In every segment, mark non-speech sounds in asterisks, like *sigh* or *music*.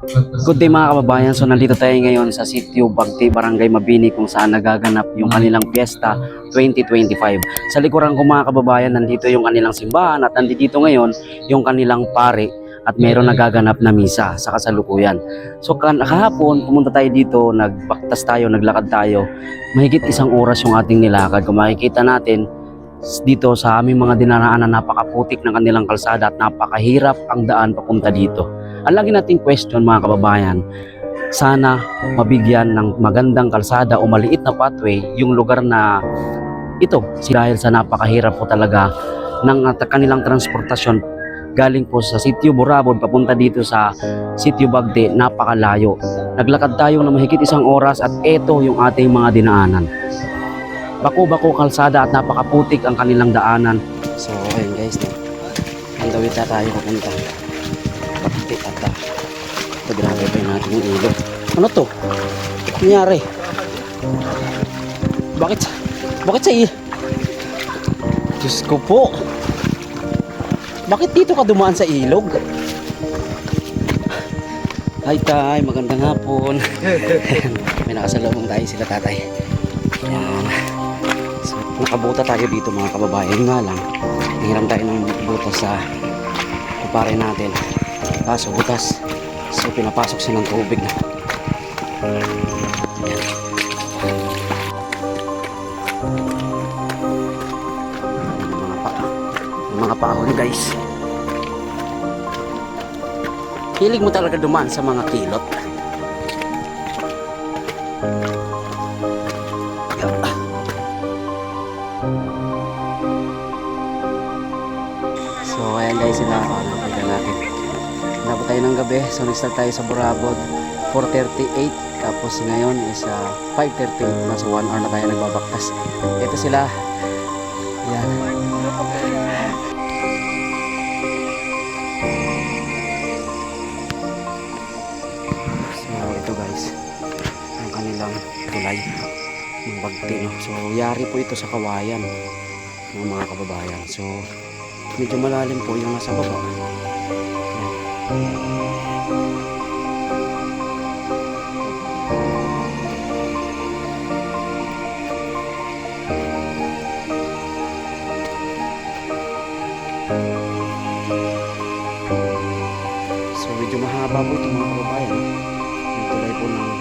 Good day mga kababayan. So nandito tayo ngayon sa Sitio Bagti, Barangay Mabini kung saan nagaganap yung kanilang Fiesta 2025. Sa likuran ko mga kababayan, nandito yung kanilang simbahan at nandito ngayon yung kanilang pare at mayroon nagaganap na misa sa kasalukuyan. So kahapon, pumunta tayo dito, nagbaktas tayo, naglakad tayo. Mahigit isang oras yung ating nilakad. Kung makikita natin, dito sa aming mga dinaraanan, napakaputik ng kanilang kalsada at napakahirap ang daan papunta dito. Ang lagi nating question mga kababayan, sana mabigyan ng magandang kalsada o maliit na pathway yung lugar na ito. Dahil sa napakahirap po talaga ng kanilang transportasyon galing po sa sitio Burabon papunta dito sa sitio Bagde napakalayo. Naglakad tayo na mahigit isang oras at ito yung ating mga dinaanan. Bako-bako kalsada at napakaputik ang kanilang daanan. So ayun guys no? Andawit na tayo papunta Bakti ata. Ito, grabe pa natin yung ilog. Ano to? Nangyari? Bakit? Bakit sa ilog? Diyos ko po. Bakit dito ka dumaan sa ilog? Hi tay, magandang hapon. *laughs* May nakasalubong tayo sila tatay. Ayan. So, nakabuta tayo dito mga kababayan nga lang. Nahiram tayo ng butas sa kupare natin. Kaso butas. So pinapasok siya ng tubig na. Yung mga pa yung mga paahon guys. Hilig mo talaga dumaan sa mga kilot. So ayan guys, sila tignan natin. Nabot tayo ng gabi, so nag-start tayo sa Burabot. 4.38 tapos ngayon is uh, 5.38 nasa 1 hour na tayo nagbabaktas. Ito sila. Yan. So ito guys. Ang kanilang tulay. Ng bagti no? so yari po ito sa kawayan ng mga kababayan. So medyo malalim po yung nasa baba So medyo mahaba po ito mga kababayan. Yung po ng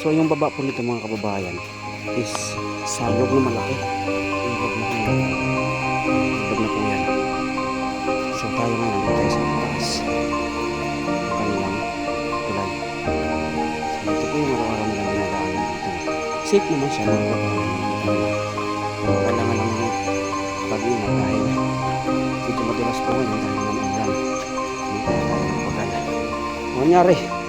So yung baba po nito mga kababayan is sayog na malaki. Ilog na po yan. Ilog na po yan. So tayo ngayon nandito tayo sa taas. Ang kanilang tulay. So, ito po yung araw-araw nilang ginagaanan dito. Safe naman siya. No? So, kailangan lang ng pag-ingat dahil dito madulas po ngayon dahil ng ulan. Hindi tayo ng pagala. Ano nangyari?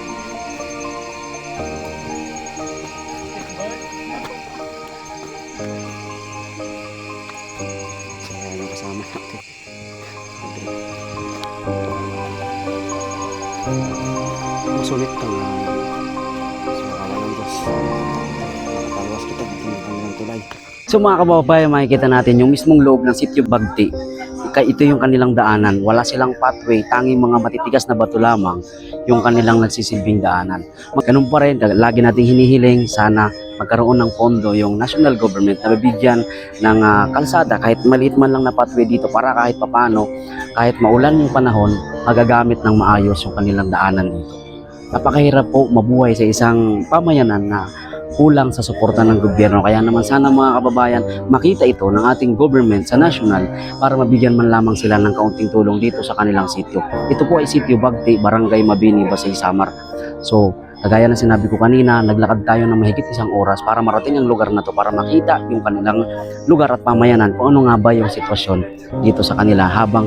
So mga kababayan, makikita natin yung mismong loob ng Sitio Bagti. Ito yung kanilang daanan. Wala silang pathway, tanging mga matitigas na bato lamang yung kanilang nagsisilbing daanan. Ganun pa rin, lagi nating hinihiling sana magkaroon ng pondo yung national government na bibigyan ng ah, kalsada kahit maliit man lang na pathway dito para kahit papano, kahit maulan yung panahon, magagamit ng maayos yung kanilang daanan dito. Napakahirap po mabuhay sa isang pamayanan na kulang sa suporta ng gobyerno. Kaya naman sana mga kababayan, makita ito ng ating government sa national para mabigyan man lamang sila ng kaunting tulong dito sa kanilang sitio. Ito po ay sitio Bagti, Barangay Mabini, Basay Samar. So, kagaya ng sinabi ko kanina, naglakad tayo ng mahigit isang oras para marating ang lugar na to para makita yung kanilang lugar at pamayanan kung ano nga ba yung sitwasyon dito sa kanila habang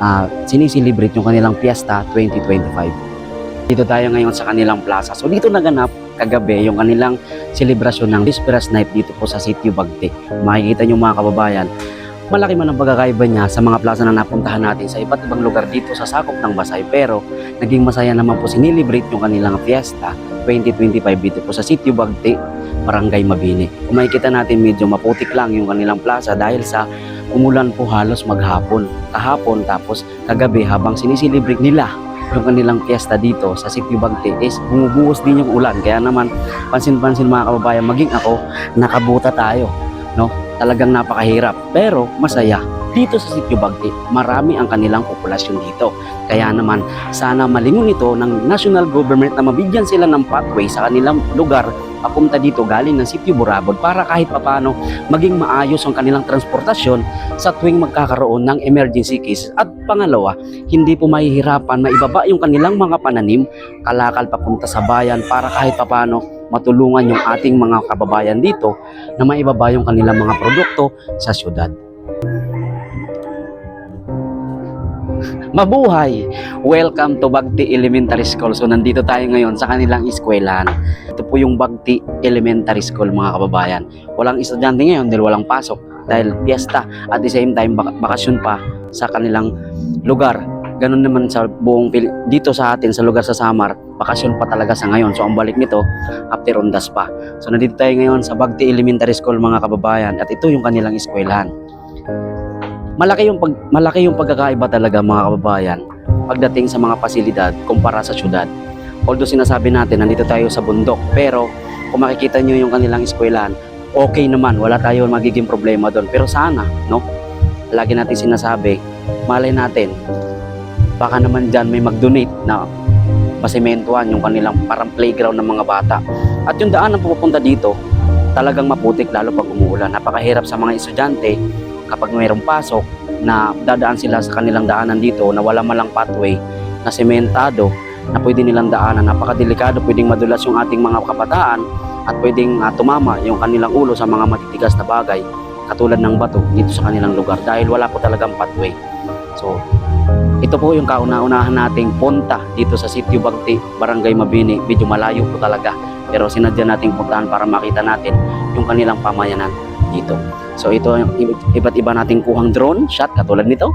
uh, sinisilibrate yung kanilang Fiesta 2025. Dito tayo ngayon sa kanilang plaza. So dito naganap kagabi yung kanilang selebrasyon ng Vespers Night dito po sa Sitio Bagte. Makikita nyo mga kababayan, Malaki man ang pagkakaiba niya sa mga plaza na napuntahan natin sa iba't ibang lugar dito sa sakop ng Basay pero naging masaya naman po sinilibrate yung kanilang fiesta 2025 dito po sa Sitio Bagti, Barangay Mabini. Kung makikita natin medyo maputik lang yung kanilang plaza dahil sa umulan po halos maghapon. Kahapon tapos kagabi habang sinisilibrate nila yung kanilang fiesta dito sa Sitio Bagti is bumubuhos din yung ulan. Kaya naman pansin-pansin mga kababayan, maging ako, nakabuta tayo. No? Talagang napakahirap pero masaya. Dito sa Sitio Bagti, marami ang kanilang populasyon dito. Kaya naman, sana malingon ito ng national government na mabigyan sila ng pathway sa kanilang lugar papunta dito galing ng Sitio Burabod para kahit papano maging maayos ang kanilang transportasyon sa tuwing magkakaroon ng emergency case. At pangalawa, hindi po mahihirapan na ibaba yung kanilang mga pananim kalakal papunta sa bayan para kahit papano matulungan yung ating mga kababayan dito na maibaba yung kanilang mga produkto sa syudad. Mabuhay! Welcome to Bagti Elementary School. So nandito tayo ngayon sa kanilang eskwelahan. Ito po yung Bagti Elementary School mga kababayan. Walang estudyante ngayon dahil walang pasok dahil fiesta at the same time bak- bakasyon pa sa kanilang lugar. Ganun naman sa buong Pil- dito sa atin sa lugar sa Samar, bakasyon pa talaga sa ngayon. So ang balik nito after ondas pa. So nandito tayo ngayon sa Bagti Elementary School mga kababayan at ito yung kanilang eskwelahan. Malaki yung pag, malaki yung pagkakaiba talaga mga kababayan pagdating sa mga pasilidad kumpara sa syudad. Although sinasabi natin nandito tayo sa bundok, pero kung makikita nyo yung kanilang eskwelahan, okay naman, wala tayo magiging problema doon. Pero sana, no? Lagi natin sinasabi, malay natin, baka naman dyan may mag-donate na basimentuhan yung kanilang parang playground ng mga bata. At yung daan na pupunta dito, talagang maputik lalo pag umuulan. Napakahirap sa mga estudyante kapag mayroong pasok na dadaan sila sa kanilang daanan dito na wala malang pathway na sementado na pwede nilang daanan. Napakadelikado, pwedeng madulas yung ating mga kabataan at pwedeng ah, tumama yung kanilang ulo sa mga matitigas na bagay katulad ng bato dito sa kanilang lugar dahil wala po talagang pathway. So, ito po yung kauna-unahan nating punta dito sa Sitio Bagti, Barangay Mabini. Medyo malayo po talaga. Pero sinadya nating puntahan para makita natin yung kanilang pamayanan dito. So ito i- iba't iba nating kuhang drone shot katulad nito.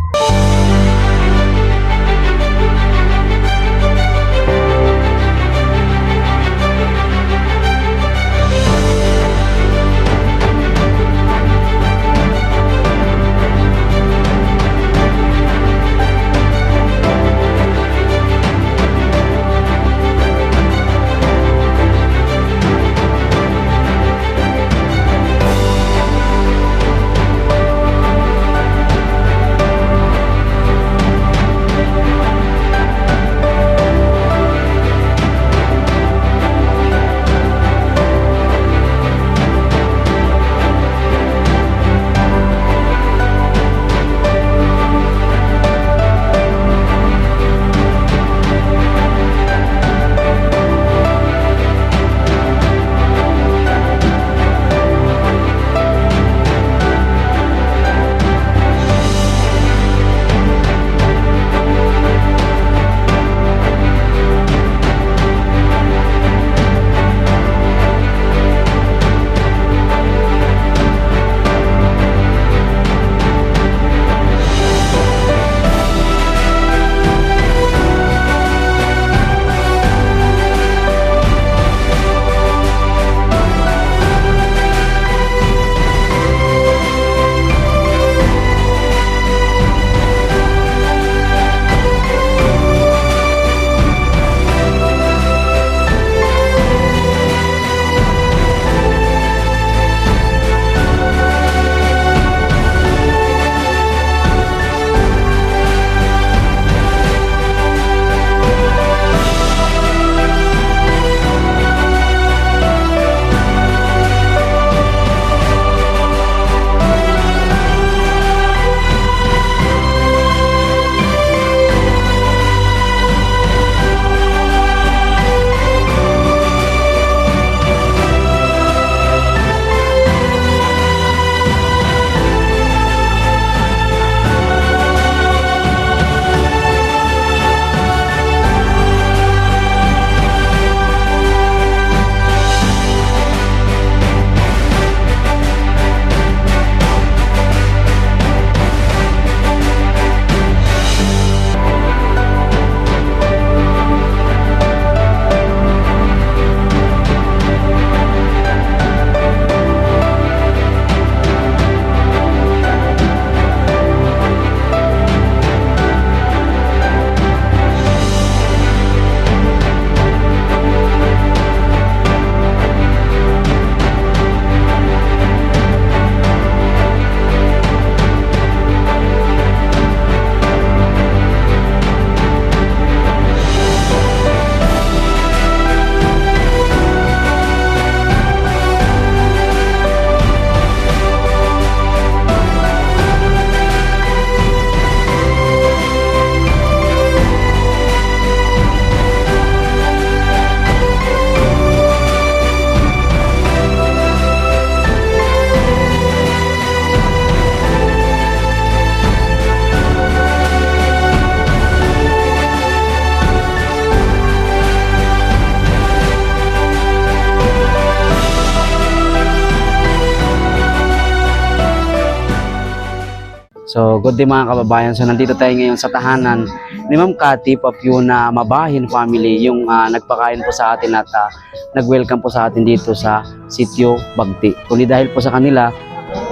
So, good day mga kababayan. So, nandito tayo ngayon sa tahanan ni Ma'am Cathy Papiuna Mabahin family, yung ah, nagpakain po sa atin at ah, nag-welcome po sa atin dito sa Sitio Bagti. Kundi dahil po sa kanila,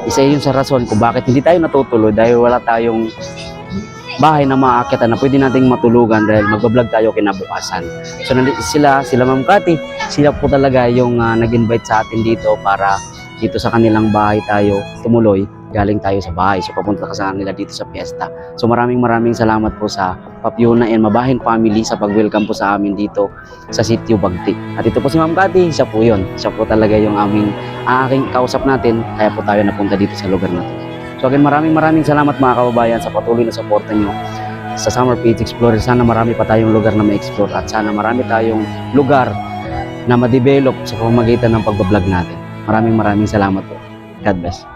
isa yun sa rason kung bakit hindi tayo natutuloy dahil wala tayong bahay na maaakyatan na pwede nating matulugan dahil magbablog tayo kinabukasan. So sila, sila Ma'am Cathy, sila po talaga yung ah, nag-invite sa atin dito para dito sa kanilang bahay tayo tumuloy. Galing tayo sa bahay. So papunta ka sa kanila dito sa piyesta. So maraming maraming salamat po sa Papiuna and Mabahin family sa pag-welcome po sa amin dito sa Sitio Bagti. At ito po si Ma'am Cathy, siya po yun. Siya po talaga yung aming aking kausap natin, kaya po tayo napunta dito sa lugar na to. So again, maraming maraming salamat mga kababayan sa patuloy na suporta nyo sa Summer Page Explorer. Sana marami pa tayong lugar na ma-explore at sana marami tayong lugar na ma-develop sa pamamagitan ng pagbablog natin. Maraming maraming salamat po. God bless.